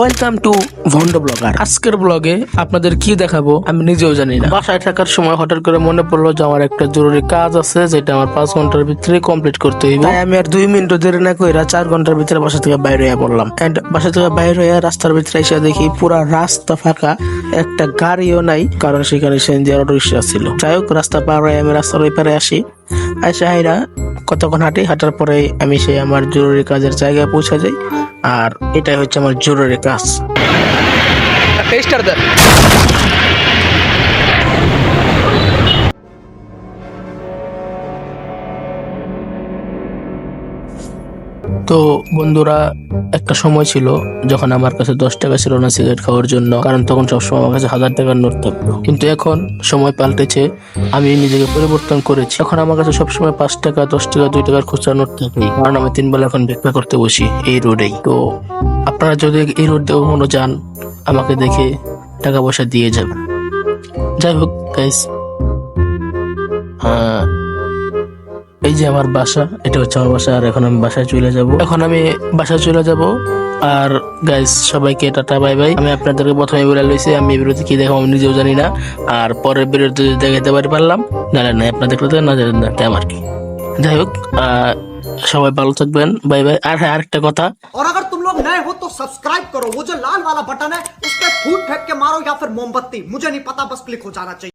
Welcome to ভন্ড blogger আজকের ব্লগে আপনাদের কি দেখাবো আমি নিজেও জানি না। বাসায় থাকার সময় হঠাৎ করে মনে পড়ল যে আমার একটা জরুরি কাজ আছে যেটা আমার পাঁচ ঘণ্টার ভিতরে কমপ্লিট করতে হইব। তাই আমি আর দুই মিনিট দেরি না কইরা চার ঘণ্টার ভিতরে বাসা থেকে বাইরে হয়ে পড়লাম। এন্ড বাসা থেকে বাইরে হয়ে রাস্তার ভিতরে এসে দেখি পুরা রাস্তা ফাঁকা একটা গাড়িও নাই কারণ সেখানে সেনজিয়ার অটো রিক্সা ছিল। যাই হোক রাস্তা পার হয়ে আমি রাস্তার ওই পারে আসি। আইসা হাইরা কতক্ষণ হাঁটি, হাঁটার পরে আমি সেই আমার জরুরি কাজের জায়গায় পৌঁছে যাই, আর এটাই হচ্ছে আমার জরুরি কাজ। তো বন্ধুরা, একটা সময় ছিল যখন আমার কাছে দশ টাকা ছিল না সিগারেট খাওয়ার জন্য, কারণ তখন সবসময় আমার কাছে হাজার টাকার নোট থাকতো। কিন্তু এখন সময় পাল্টেছে, আমি নিজেকে পরিবর্তন করেছি। এখন আমার কাছে সবসময় পাঁচ টাকা, দশ টাকা, দুই টাকার খুচরা নোট থাকে, কারণ আমি তিন বেলা এখন ভিক্ষা করতে বসি এই রোডেই। তো আপনারা যদি এই রোড দিয়ে কখনো যান, আমাকে দেখে টাকা পয়সা দিয়ে যাবেন। যাই হোক গাইস এই যে আমার বাসা এটা হচ্ছে আমার বাসা আর এখন আমি বাসায় চলে যাব এখন আমি বাসায় চলে যাব আর গাইস সবাইকে টাটা বাই বাই আমি আপনাদেরকে প্রথমে বলে লইছি আমি এই বিরতি কি দেখাবো আমি নিজেও জানি না আর পরের বিরতি যদি দেখাতে পারি পারলাম নাহলে না আপনাদের কথা না জানেন না তাই আমার কি যাই হোক আহ, সবাই ভালো থাকবেন বাই বাই আর হ্যাঁ আরেকটা কথা और अगर तुम लोग नए हो तो सब्सक्राइब करो वो जो लाल वाला बटन है उस पर फूट फेंक के मारो या फिर मोमबत्ती मुझे नहीं पता बस क्लिक हो जाना चाहिए